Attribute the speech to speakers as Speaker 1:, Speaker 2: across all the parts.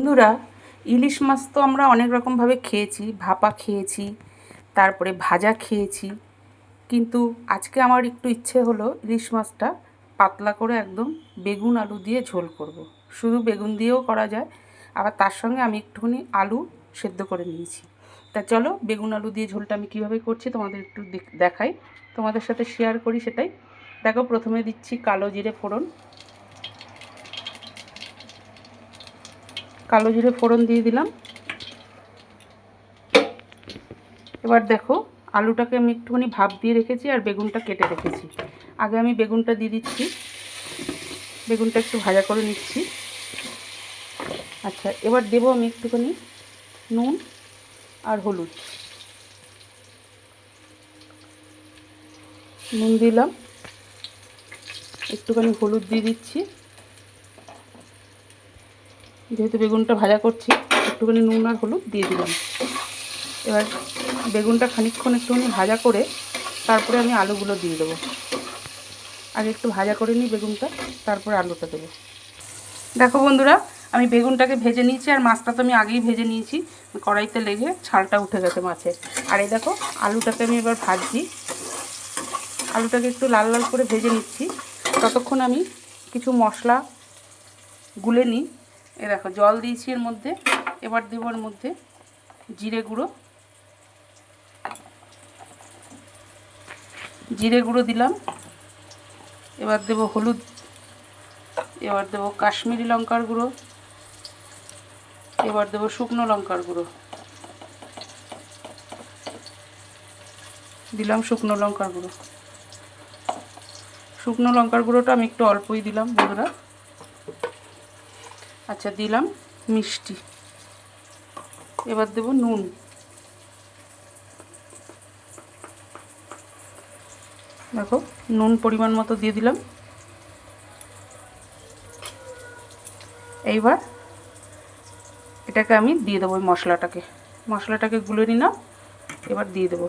Speaker 1: বন্ধুরা, ইলিশ মাছ তো আমরা অনেক রকমভাবে খেয়েছি, ভাপা খেয়েছি, তারপরে ভাজা খেয়েছি। কিন্তু আজকে আমার একটু ইচ্ছে হলো ইলিশ মাছটা পাতলা করে একদম বেগুন আলু দিয়ে ঝোল করব। শুধু বেগুন দিয়েও করা যায়, আবার তার সঙ্গে আমি একটুখানি আলু সেদ্ধ করে নিয়েছি। তা চলো, বেগুন আলু দিয়ে ঝোলটা আমি কীভাবে করছি তোমাদের একটু দেখ- দেখাই। তোমাদের সাথে শেয়ার করি সেটাই। দেখো, প্রথমে দিচ্ছি কালো জিরে ফোড়ন। কালো জিরে ফোড়ন দিয়ে দিলাম। এবার দেখো, আলুটাকে আমি একটুখানি ভাপ দিয়ে রেখেছি আর বেগুনটা কেটে রেখেছি। আগে আমি বেগুনটা দিয়ে দিচ্ছি। বেগুনটা একটু ভাজা করে নিচ্ছি। আচ্ছা এবার দেবো আমি একটুখানি নুন আর হলুদ। নুন দিলাম। একটুখানি হলুদ দিয়ে দিচ্ছি। যেহেতু বেগুনটা ভাজা করছি, একটুখানি নুন আর হলুদ দিয়ে দিলাম। এবার বেগুনটা খানিকক্ষণ একটুখানি ভাজা করে, তারপরে আমি আলুগুলো দিয়ে দেবো। আগে একটু ভাজা করে নিই বেগুনটা, তারপরে আলুটা দেবো। দেখো বন্ধুরা, আমি বেগুনটাকে ভেজে নিয়েছি, আর মাছটা তো আমি আগেই ভেজে নিয়েছি। কড়াইতে লেগে ছালটা উঠে গেছে মাছের। আর এই দেখো, আলুটাকে আমি এবার ভাজছি। আলুটাকে একটু লাল লাল করে ভেজে নিচ্ছি। ততক্ষণ আমি কিছু মশলা গুলে নিই। এ দেখো, জল দিয়েছি এর মধ্যে। এবার দেবো এর মধ্যে জিরে গুঁড়ো। জিরে গুঁড়ো দিলাম। এবার দেবো হলুদ। এবার দেবো কাশ্মীরি লঙ্কার গুঁড়ো। এবার দেবো শুকনো লঙ্কার গুঁড়ো। দিলাম শুকনো লঙ্কার গুঁড়ো। শুকনো লঙ্কার গুঁড়োটা আমি একটু অল্পই দিলাম বন্ধুরা। আচ্ছা দিলাম মিষ্টি। এবার দেব নুন। দেখো, নুন পরিমাণ মতো দিয়ে দিলাম। এইবার এটাকে আমি দিয়ে দেবো, ওই মশলাটাকে। মশলাটাকে গুলে নিলাম, এবার দিয়ে দেবো।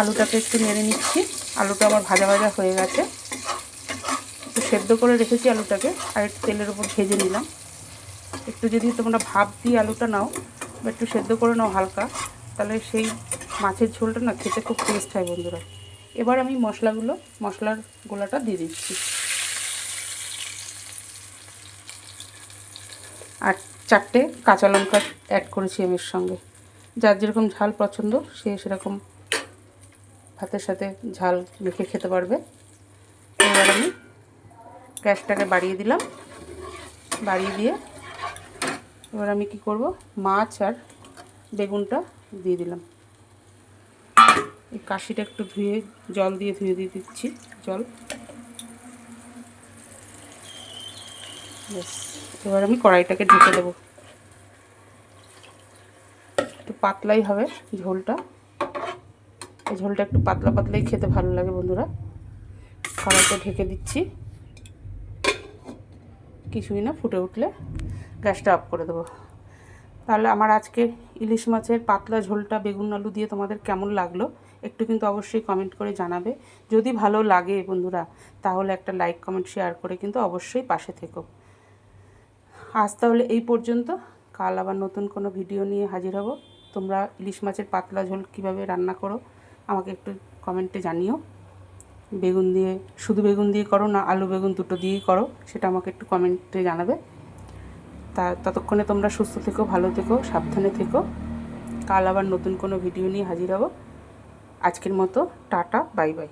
Speaker 1: আলুটাকে একটু নেড়ে নিচ্ছি। আলুটা আমার ভাজা ভাজা হয়ে গেছে। একটু সেদ্ধ করে রেখেছি আলুটাকে, আর একটু তেলের উপর ভেজে নিলাম। একটু যদি তোমরা ভাপ দিয়ে আলুটা নাও, বা একটু সেদ্ধ করে নাও হালকা, তাহলে সেই মাছের ঝোলটা না খেতে খুব টেস্ট হয় বন্ধুরা। এবার আমি মশলাগুলো, মশলার গোলাটা দিয়ে দিচ্ছি। আর চারটে কাঁচা লঙ্কা অ্যাড করেছি আমি এর সঙ্গে। যার যেরকম ঝাল পছন্দ, সে সেরকম ভাতের সাথে ঝাল মেখে খেতে পারবে। এবার আমি গ্যাসটাকে বাড়িয়ে দিলাম। বাড়িয়ে দিয়ে এবার আমি কি করব? মাছ আর বেগুনটা দিয়ে দিলাম। এই কাশিটা একটু ধুয়ে, জল দিয়ে ধুয়ে দিয়ে দিচ্ছি, জল। এবার আমি কড়াইটাকে ঢেকে দেবো। একটু পাতলাই হবে ঝোলটা। এই ঝোলটা একটু পাতলা পাতলাই খেতে ভালো লাগে বন্ধুরা। কড়াইটা ঢেকে দিচ্ছি। কিছুই না, ফুটে উঠলে গ্যাসটা অফ করে দেবো। তাহলে আমার আজকে ইলিশ মাছের পাতলা ঝোলটা বেগুন আলু দিয়ে তোমাদের কেমন লাগল, একটু কিন্তু অবশ্যই কমেন্ট করে জানাবে। যদি ভালো লাগে বন্ধুরা, তাহলে একটা লাইক কমেন্ট শেয়ার করে কিন্তু অবশ্যই পাশে থেকো। আজ তাহলে এই পর্যন্ত, কাল আবার নতুন কোনো ভিডিও নিয়ে হাজির হব। তোমরা ইলিশ মাছের পাতলা ঝোল কীভাবে রান্না করো, আমাকে একটু কমেন্টে জানিও। বেগুন দিয়ে, শুধু বেগুন দিয়ে করো না, আলু বেগুন দুটো দিয়েই করো, সেটা আমাকে একটু কমেন্টে জানাবে। তা, ততক্ষণে তোমরা সুস্থ থেকো, ভালো থেকো, সাবধানে থেকো। কাল আবার নতুন কোনো ভিডিও নিয়ে হাজির হব। আজকের মতো, টাটা, বাই বাই।